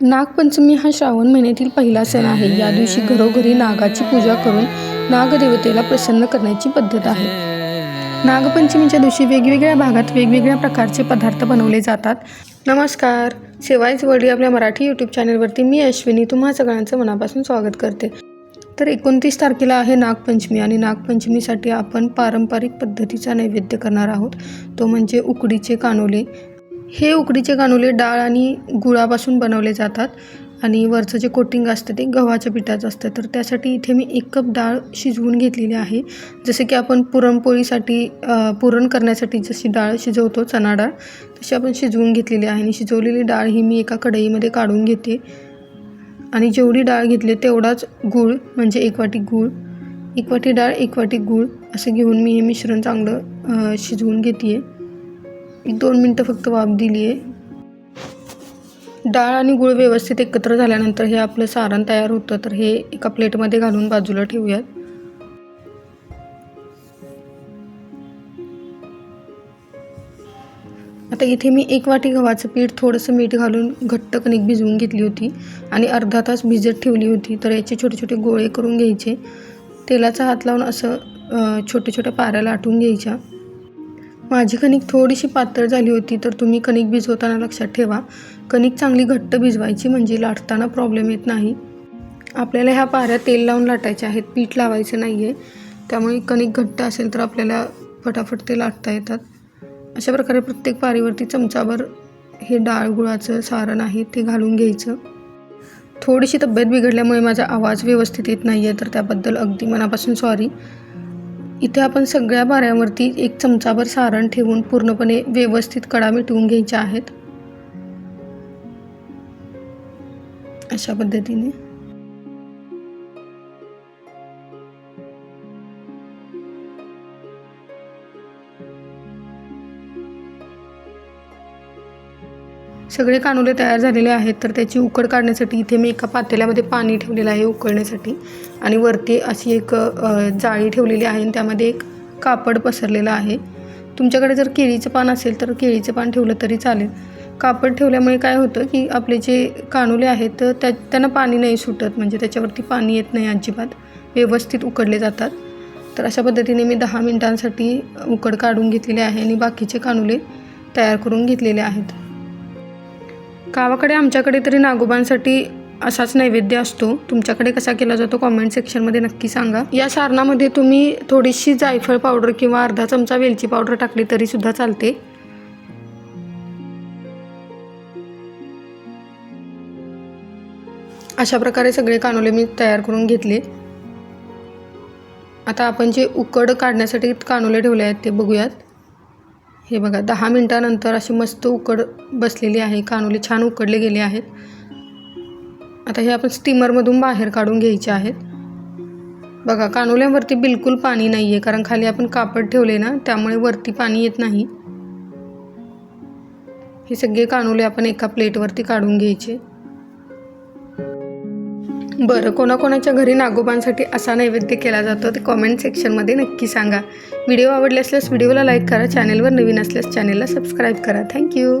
नागपंचमी हा श्रावण महिन्यातील पहिला सण आहे. या दिवशी घरोघरी नागाची पूजा करून नागदेवतेला प्रसन्न करण्याची पद्धत आहे. नागपंचमीच्या दिवशी वेगवेगळ्या भागात वेगवेगळ्या प्रकारचे पदार्थ बनवले जातात. नमस्कार. सेवाईच वडी आपल्या मराठी यूट्यूब चॅनलवरती मी अश्विनी तुम्हा सगळ्यांचं मनापासून स्वागत करते. तर एकोणतीस तारखेला आहे नागपंचमी आणि नागपंचमीसाठी आपण पारंपरिक पद्धतीचा नैवेद्य करणार आहोत. तो म्हणजे उकडीचे कानोले. हे उकडीचे कानुले डाळ आणि गुळापासून बनवले जातात आणि वरचं जे कोटिंग असतं ते गव्हाच्या पिठाचं असतं. तर त्यासाठी इथे मी एक कप डाळ शिजवून घेतलेली आहे. जसे की आपण पुरणपोळीसाठी पुरण करण्यासाठी जशी डाळ शिजवतो चणा डाळ तशी आपण शिजवून घेतलेली आहे. आणि शिजवलेली डाळ ही मी एका कढईमध्ये काढून घेते. आणि जेवढी डाळ घेतली तेवढाच गूळ म्हणजे एक वाटी गूळ एक वाटी डाळ एक वाटी गूळ असं घेऊन मी हे मिश्रण चांगलं शिजवून घेते आहे एक दोन मिनटं फक्त वाफ दिली आहे डाळ आणि गुळ व्यवस्थित एकत्र झाल्यानंतर हे आपलं सारण तयार होतं तर हे एका प्लेटमध्ये घालून बाजूला ठेवूयात. आता इथे मी एक वाटी गव्हाचं पीठ थोडंसं मीठ घालून घट्ट कणिक भिजवून घेतली होती आणि अर्धा तास भिजत ठेवली होती तर याचे छोटे छोटे गोळे करून घ्यायचे. तेलाचा हात लावून असं छोट्या छोट्या पाऱ्या लाटून घ्यायच्या. माझी कणिक थोडीशी पातळ झाली होती तर तुम्ही कणिक भिजवताना लक्षात ठेवा. कणिक चांगली घट्ट भिजवायची म्हणजे लाटताना प्रॉब्लेम येत नाही. आपल्याला ह्या पाऱ्या तेल लावून लाटायच्या आहेत पीठ लावायचं नाही आहे त्यामुळे कणिक घट्ट असेल तर आपल्याला फटाफट ते लाटता येतात. अशा प्रकारे प्रत्येक पारीवरती चमचाभर हे डाळ गुळाचं सारण आहे ते घालून घ्यायचं. थोडीशी तब्येत बिघडल्यामुळे माझा आवाज व्यवस्थित येत नाही आहे तर त्याबद्दल अगदी मनापासून सॉरी इथे आपण सगळ्या बाऱ्यावरती एक चमचाभर सारण ठेवून पूर्णपणे व्यवस्थित कडा मिटवून घ्यायच्या आहेत. अशा पद्धतीने. सगळे कानुले तयार झालेले आहेत तर त्याची उकड काढण्यासाठी इथे मी एका पातेल्यामध्ये पाणी ठेवलेलं आहे उकळण्यासाठी. आणि वरती अशी एक जाळी ठेवलेली आहे आणि त्यामध्ये एक कापड पसरलेलं आहे. तुमच्याकडे जर केळीचं पान असेल तर केळीचं पान ठेवलं तरी चालेल. कापड ठेवल्यामुळे काय होतं की आपले जे कानुले आहेत तर त्या त्यांना पाणी नाही सुटत. म्हणजे त्याच्यावरती पाणी येत नाही अजिबात. व्यवस्थित उकडले जातात. तर अशा पद्धतीने मी दहा मिनटांसाठी उकड काढून घेतलेले आहे आणि बाकीचे कानुले तयार करून घेतलेले आहेत. गावाकडे आमच्याकडे तरी नागोबांसाठी असाच नैवेद्य असतो. तुमच्याकडे कसा केला जातो कॉमेंट सेक्शनमध्ये नक्की सांगा. या सारणामध्ये तुम्ही थोडीशी जायफळ पावडर किंवा अर्धा चमचा वेलची पावडर टाकली तरी सुद्धा चालते. अशा प्रकारे सगळे कानोले मी तयार करून घेतले. आता आपण जे उकड काढण्यासाठी कानोले ठेवले आहेत ते बघूयात. हे बघा दहा मिनटानंतर अशी मस्त उकड बसलेली आहे कानोली छान उकडले गेले आहेत. आता हे आपण स्टीमरमधून बाहेर काढून घ्यायचे आहेत. बघा कानोल्यावरती बिलकुल पाणी नाही आहे कारण खाली आपण कापड ठेवले ना त्यामुळे वरती पाणी येत नाही. हे सगळे कानोले आपण एका प्लेटवरती काढून घ्यायचे. बरं कोणाकोणाच्या घरी नागोबांसाठी असा नैवेद्य केला जातो ते कॉमेंट सेक्शनमध्ये नक्की सांगा. व्हिडिओ आवडले असल्यास व्हिडिओला लाईक करा चॅनेलवर नवीन असल्यास चॅनेलला सबस्क्राईब करा. थँक्यू